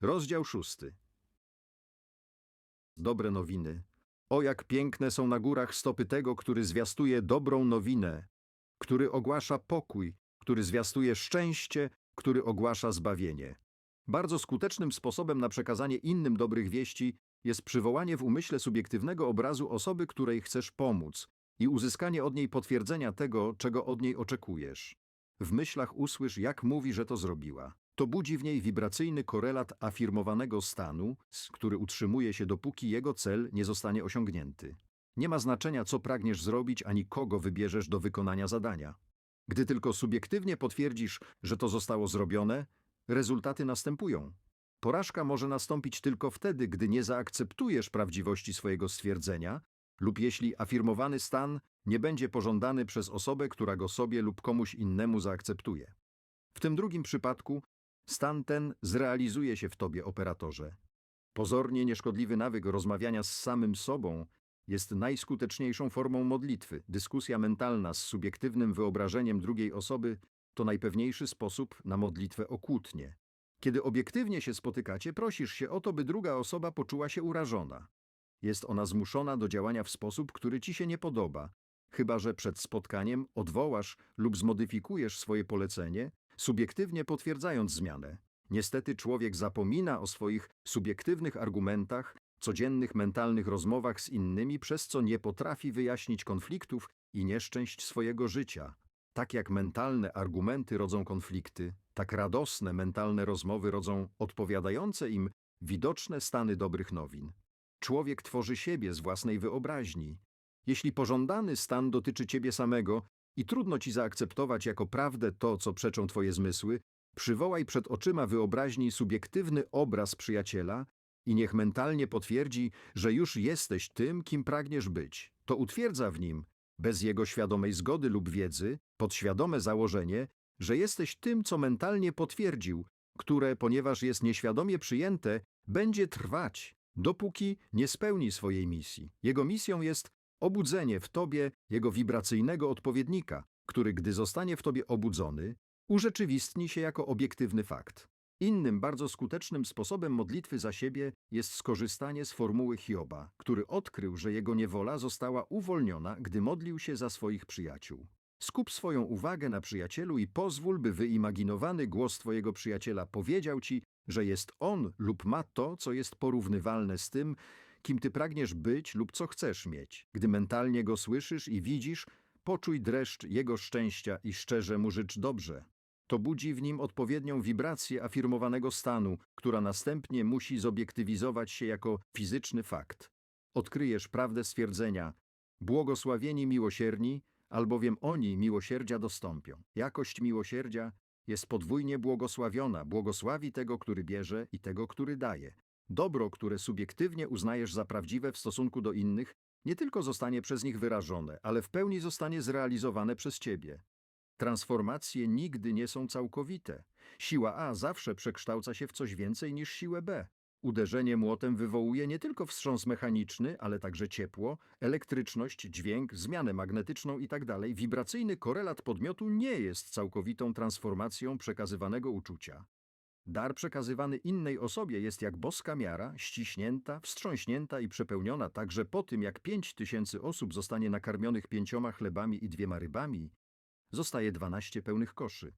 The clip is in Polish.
Rozdział szósty. Dobre nowiny. O jak piękne są na górach stopy tego, który zwiastuje dobrą nowinę, który ogłasza pokój, który zwiastuje szczęście, który ogłasza zbawienie. Bardzo skutecznym sposobem na przekazanie innym dobrych wieści jest przywołanie w umyśle subiektywnego obrazu osoby, której chcesz pomóc i uzyskanie od niej potwierdzenia tego, czego od niej oczekujesz. W myślach usłysz, jak mówi, że to zrobiła. To budzi w niej wibracyjny korelat afirmowanego stanu, s- który utrzymuje się dopóki jego cel nie zostanie osiągnięty. Nie ma znaczenia, co pragniesz zrobić, ani kogo wybierzesz do wykonania zadania. Gdy tylko subiektywnie potwierdzisz, że to zostało zrobione, rezultaty następują. Porażka może nastąpić tylko wtedy, gdy nie zaakceptujesz prawdziwości swojego stwierdzenia lub jeśli afirmowany stan nie będzie pożądany przez osobę, która go sobie lub komuś innemu zaakceptuje. W tym drugim przypadku stan ten zrealizuje się w tobie, operatorze. Pozornie nieszkodliwy nawyk rozmawiania z samym sobą jest najskuteczniejszą formą modlitwy. Dyskusja mentalna z subiektywnym wyobrażeniem drugiej osoby to najpewniejszy sposób na modlitwę o kłótnie. Kiedy obiektywnie się spotykacie, prosisz się o to, by druga osoba poczuła się urażona. Jest ona zmuszona do działania w sposób, który ci się nie podoba, chyba że przed spotkaniem odwołasz lub zmodyfikujesz swoje polecenie, subiektywnie potwierdzając zmianę. Niestety człowiek zapomina o swoich subiektywnych argumentach, codziennych mentalnych rozmowach z innymi, przez co nie potrafi wyjaśnić konfliktów i nieszczęść swojego życia. Tak jak mentalne argumenty rodzą konflikty, tak radosne mentalne rozmowy rodzą odpowiadające im widoczne stany dobrych nowin. Człowiek tworzy siebie z własnej wyobraźni. Jeśli pożądany stan dotyczy ciebie samego i trudno ci zaakceptować jako prawdę to, co przeczą twoje zmysły, przywołaj przed oczyma wyobraźni subiektywny obraz przyjaciela i niech mentalnie potwierdzi, że już jesteś tym, kim pragniesz być. To utwierdza w nim, bez jego świadomej zgody lub wiedzy, podświadome założenie, że jesteś tym, co mentalnie potwierdził, które, ponieważ jest nieświadomie przyjęte, będzie trwać, dopóki nie spełni swojej misji. Jego misją jest obudzenie w tobie jego wibracyjnego odpowiednika, który, gdy zostanie w tobie obudzony, urzeczywistni się jako obiektywny fakt. Innym bardzo skutecznym sposobem modlitwy za siebie jest skorzystanie z formuły Hioba, który odkrył, że jego niewola została uwolniona, gdy modlił się za swoich przyjaciół. Skup swoją uwagę na przyjacielu i pozwól, by wyimaginowany głos twojego przyjaciela powiedział ci, że jest on lub ma to, co jest porównywalne z tym, kim ty pragniesz być lub co chcesz mieć. Gdy mentalnie go słyszysz i widzisz, poczuj dreszcz jego szczęścia i szczerze mu życz dobrze. To budzi w nim odpowiednią wibrację afirmowanego stanu, która następnie musi zobiektywizować się jako fizyczny fakt. Odkryjesz prawdę stwierdzenia: Błogosławieni miłosierni, albowiem oni miłosierdzia dostąpią. Jakość miłosierdzia jest podwójnie błogosławiona, błogosławi tego, który bierze i tego, który daje. Dobro, które subiektywnie uznajesz za prawdziwe w stosunku do innych, nie tylko zostanie przez nich wyrażone, ale w pełni zostanie zrealizowane przez ciebie. Transformacje nigdy nie są całkowite. Siła A zawsze przekształca się w coś więcej niż siłę B. Uderzenie młotem wywołuje nie tylko wstrząs mechaniczny, ale także ciepło, elektryczność, dźwięk, zmianę magnetyczną itd. Wibracyjny korelat podmiotu nie jest całkowitą transformacją przekazywanego uczucia. Dar przekazywany innej osobie jest jak boska miara, ściśnięta, wstrząśnięta i przepełniona tak, że po tym jak pięć tysięcy osób zostanie nakarmionych pięcioma chlebami i dwiema rybami, zostaje dwanaście pełnych koszy.